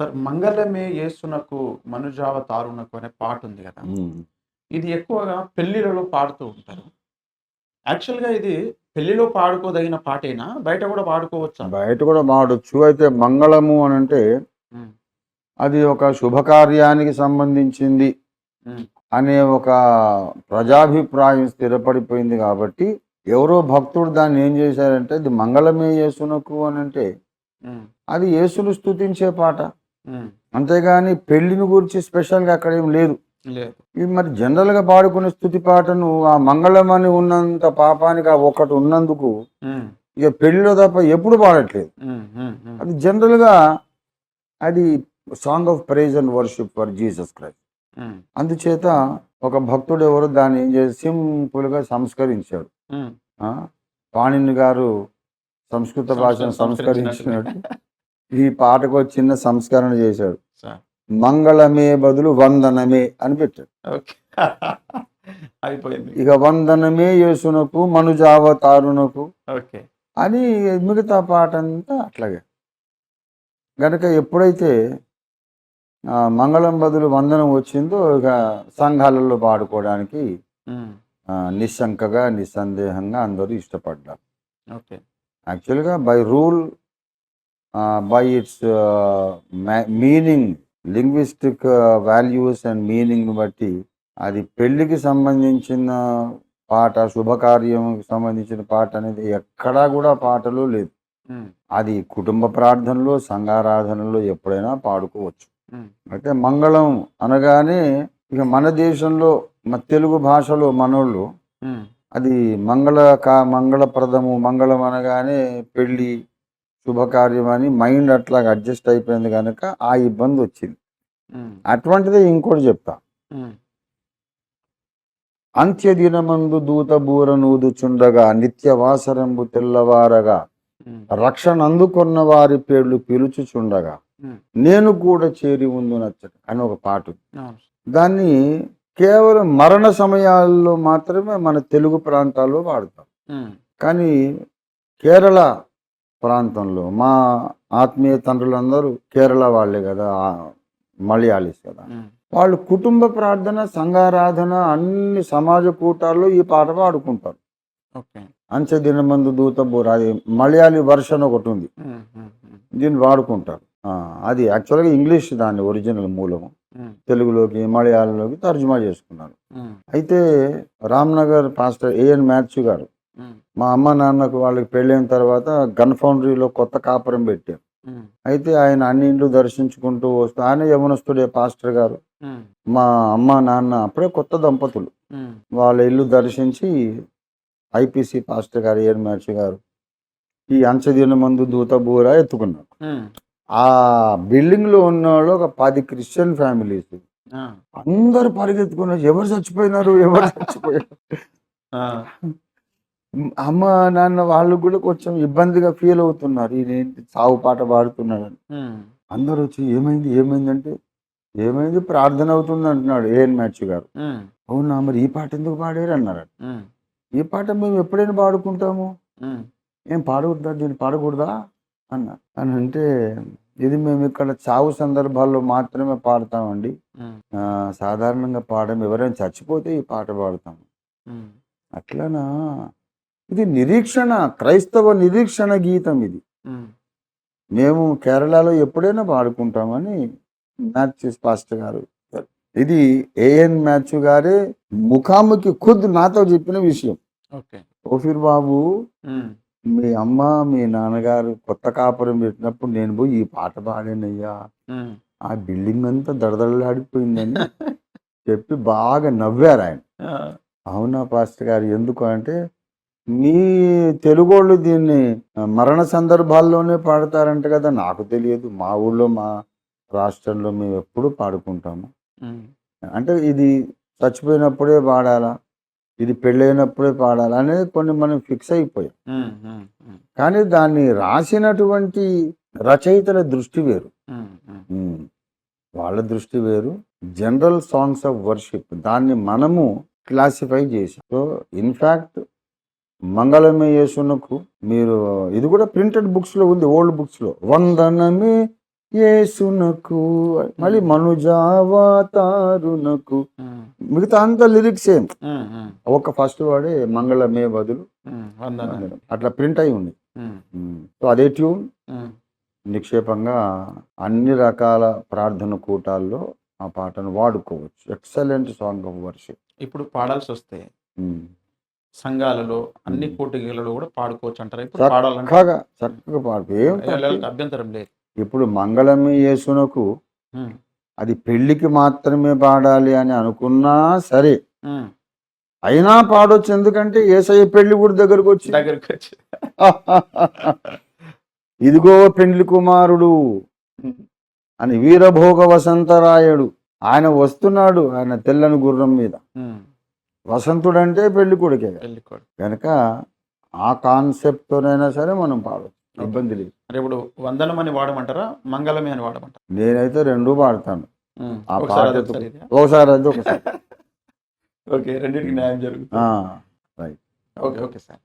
Sir మంగళమే యేసునకు మనుజావ తారునకు అనే పాట ఉంది కదా. ఇది ఎక్కువగా పెళ్ళిలలో పాడుతూ ఉంటారు. యాక్చువల్గా ఇది పెళ్ళిలో పాడుకోదగిన పాటేనా? బయట కూడా పాడుకోవచ్చా? బయట కూడా వాడచ్చు అయితే మంగళము అని అంటే అది ఒక శుభకార్యానికి సంబంధించింది అనే ఒక ప్రజాభిప్రాయం స్థిరపడిపోయింది కాబట్టి ఎవరో భక్తుడు దాన్ని ఏం చేశారంటే ఇది మంగళమే యేసునకు అని అంటే అది యేసును స్తుతించే పాట. అంతేగాని పెళ్ళిని గురించి స్పెషల్గా అక్కడ ఏం లేదు. ఇది మరి జనరల్గా పాడుకునే స్థుతి పాటను ఆ మంగళమని ఉన్నంత పాపానికి ఆ ఒక్కటి ఉన్నందుకు ఇక పెళ్ళిలో తప్ప ఎప్పుడు పాడట్లేదు. అది జనరల్గా అది song of praise and worship for Jesus Christ. అందుచేత ఒక భక్తుడు ఎవరు దాన్ని సింపుల్గా సంస్కరించాడు? పాణిని గారు సంస్కృత భాషను సంస్కరించినట్టు. ఈ పాటకు చిన్న సంస్కరణ చేశాడు. మంగళమే బదులు వందనమే అని పెట్టాడు. అయిపోయింది. ఇక వందనమే యేసునకు మనుజావతారునకు ఓకే. అని మిగతా పాట అంతా అట్లాగే. గనక ఎప్పుడైతే మంగళం బదులు వందనం వచ్చిందో ఇక సంఘాలలో పాడుకోవడానికి నిస్సంకగా నిస్సందేహంగా అందరూ ఇష్టపడ్డారు. ఓకే. యాక్చువల్గా by rule by its meaning linguistic values and మీనింగ్ని బట్టి అది పెళ్ళికి సంబంధించిన పాట శుభకార్యంకి సంబంధించిన పాట అనేది ఎక్కడా కూడా పాటలో లేదు. అది కుటుంబ ప్రార్థనలో సంఘారాధనలో ఎప్పుడైనా పాడుకోవచ్చు. అయితే మంగళం అనగానే ఇక మన దేశంలో మన తెలుగు భాషలో మనోళ్ళు అది మంగళ కా మంగళప్రదము మంగళం అనగానే పెళ్ళి శుభకార్యం అని మైండ్ అట్లా అడ్జస్ట్ అయిపోయింది కనుక ఆ ఇబ్బంది వచ్చింది. అటువంటిదే ఇంకోటి చెప్తా. అంత్యదినమందు దూత బూర నూదుచుండగా నిత్యవాసరంబు తెల్లవారగా రక్షణ అందుకున్న వారి పేర్లు పిలుచుచుండగా. నేను కూడా చేరి ఉందు నచ్చట అని ఒక పాట. దాన్ని కేవలం మరణ సమయాల్లో మాత్రమే మన తెలుగు ప్రాంతాల్లో వాడతాం. కానీ కేరళ ప్రాంతంలో. మా ఆత్మీయ తండ్రులందరూ కేరళ వాళ్ళే కదా మలయాళీస్ కదా. వాళ్ళు కుటుంబ ప్రార్థన సంఘారాధన అన్ని సమాజ కూటాల్లో ఈ పాట పాడుకుంటారు. అంచె దినమందు దూత బోర అది మలయాళీ వర్షన్ ఒకటి ఉంది. దీన్ని వాడుకుంటారు. అది యాక్చువల్గా ఇంగ్లీష్ దాని ఒరిజినల్ మూలము తెలుగులోకి మలయాళంలోకి తర్జుమా చేసుకున్నారు. అయితే రామ్నగర్ పాస్టర్ ఏఎన్ మ్యాథ్యూ గారు మా అమ్మ నాన్నకు వాళ్ళకి పెళ్ళైన తర్వాత గన్ ఫౌండరీలో కొత్త కాపురం పెట్టారు ఉమ్, అయితే ఆయన అన్ని ఇండ్లు దర్శించుకుంటూ వస్తూ ఆయన యవనస్తుడే పాస్టర్ గారు. మా అమ్మ నాన్న అప్పుడే కొత్త దంపతులు. వాళ్ళ ఇల్లు దర్శించి ఐపీసీ పాస్టర్ గారు ఏఎన్ మ్యాథ్యూ గారు ఈ అంచదిన మందు దూత బూర ఎత్తుకున్నారు. ఉమ్, ఆ బిల్డింగ్లో ఉన్న వాళ్ళు ఒక పది క్రిస్టియన్ ఫ్యామిలీస్. అందరు పరిగెత్తుకున్నారు. ఎవరు చచ్చిపోయినారు? ఎవరు చచ్చిపోయారు? అమ్మ నాన్న వాళ్ళు కూడా కొంచెం ఇబ్బందిగా ఫీల్ అవుతున్నారు. ఈయనేంటి సాగు పాట పాడుతున్నాడు అని ఉమ్, అందరూ వచ్చి ఏమైంది? ఏమైంది అంటే ఏమైంది? ప్రార్థన అవుతుంది అంటున్నాడు ఏఎన్ మ్యాచ్ గారు. అవునా మరి ఈ పాట ఎందుకు పాడారు అన్నారు ఈ పాట మేము ఎప్పుడైనా పాడుకుంటాము. ఏం పాడకూడదా దీన్ని పాడకూడదా? అన్న. అని అంటే ఇది మేము ఇక్కడ చావు సందర్భాల్లో మాత్రమే పాడతామండి. సాధారణంగా పాడము ఎవరైనా చచ్చిపోతే ఈ పాట పాడతాము. అట్లనా? ఇది నిరీక్షణ క్రైస్తవ నిరీక్షణ గీతం ఇది. మేము. కేరళలో ఎప్పుడైనా పాడుకుంటామని మ్యాథ్యూస్ పాస్టర్ గారు. ఇది ఏఎన్ మ్యాథ్యూ గారే ముఖాముఖి ఖుద్ నాతో చెప్పిన విషయం. ఓఫీర్ బాబు మీ అమ్మ మీ నాన్నగారు కొత్త కాపురం పెట్టినప్పుడు నేను పోయి ఈ పాట పాడానయ్యా. ఆ బిల్డింగ్ అంతా దడదడలాడిపోయిందని చెప్పి బాగా నవ్వారు ఆయన. అవునా పాస్టర్ గారు ఎందుకు అంటే మీ తెలుగోళ్ళు దీన్ని మరణ సందర్భాల్లోనే పాడతారంట కదా. నాకు తెలియదు. మా ఊళ్ళో మా రాష్ట్రంలో మేము ఎప్పుడు పాడుకుంటాము. అంటే ఇది చచ్చిపోయినప్పుడే పాడాలా? ఇది పెళ్ళైనప్పుడే పాడాలా? అనేది కొన్ని మనం ఫిక్స్ అయిపోయాం. కానీ దాన్ని రాసినటువంటి రచయితల దృష్టి వేరు. వాళ్ళ దృష్టి వేరు. General songs of worship. దాన్ని మనము క్లాసిఫై చేసాం సో ఇన్ఫ్యాక్ట్ మంగళమే యేసునకు మీరు ఇది కూడా ప్రింటెడ్ బుక్స్లో ఉంది ఓల్డ్ బుక్స్లో వందనమే యేసునకు మళ్ళీ మనుజావతారునకు మిగతా అంతా లిరిక్స్ ఉమ్, ఒక ఫస్ట్ వాడే మంగళమే బదులు అట్లా ప్రింట్ అయి ఉంది. సో అదే ట్యూన్. నిక్షేపంగా అన్ని రకాల ప్రార్థన కూటాల్లో ఆ పాటను వాడుకోవచ్చు. Excellent song of worship. ఇప్పుడు పాడాల్సి వస్తే సంఘాలలో అన్ని కోటికలలో కూడా పాడుకోవచ్చు అంటారా ఇప్పుడు పాడాలంటే చక్కగా చక్కగా అభ్యంతరం లేదు. ఇప్పుడు మంగళమే యేసునకు అది పెళ్ళికి మాత్రమే పాడాలి అని అనుకున్నా సరే అయినా పాడొచ్చు. ఎందుకంటే ఏసయ్య పెళ్ళి కూడా దగ్గరకు వచ్చి దగ్గరికి వచ్చి. ఇదిగో పెండ్లి కుమారుడు అని వీరభోగ వసంతరాయుడు ఆయన వస్తున్నాడు ఆయన తెల్లని గుర్రం మీద. వసంతుడు అంటే పెళ్ళి కొడుకే. కనుక ఆ కాన్సెప్ట్ తోనైనా సరే మనం పాడవచ్చు ఇబ్బంది లేదు. ఇప్పుడు వందనం అని వాడమంటారా మంగళమే అని వాడమంటారా? నేనైతే రెండూ ఆ ఒకసారి పాట అది ఒకసారి అది ఓకే రెండింటికి న్యాయం జరుగుతుంది. Okay okay sir.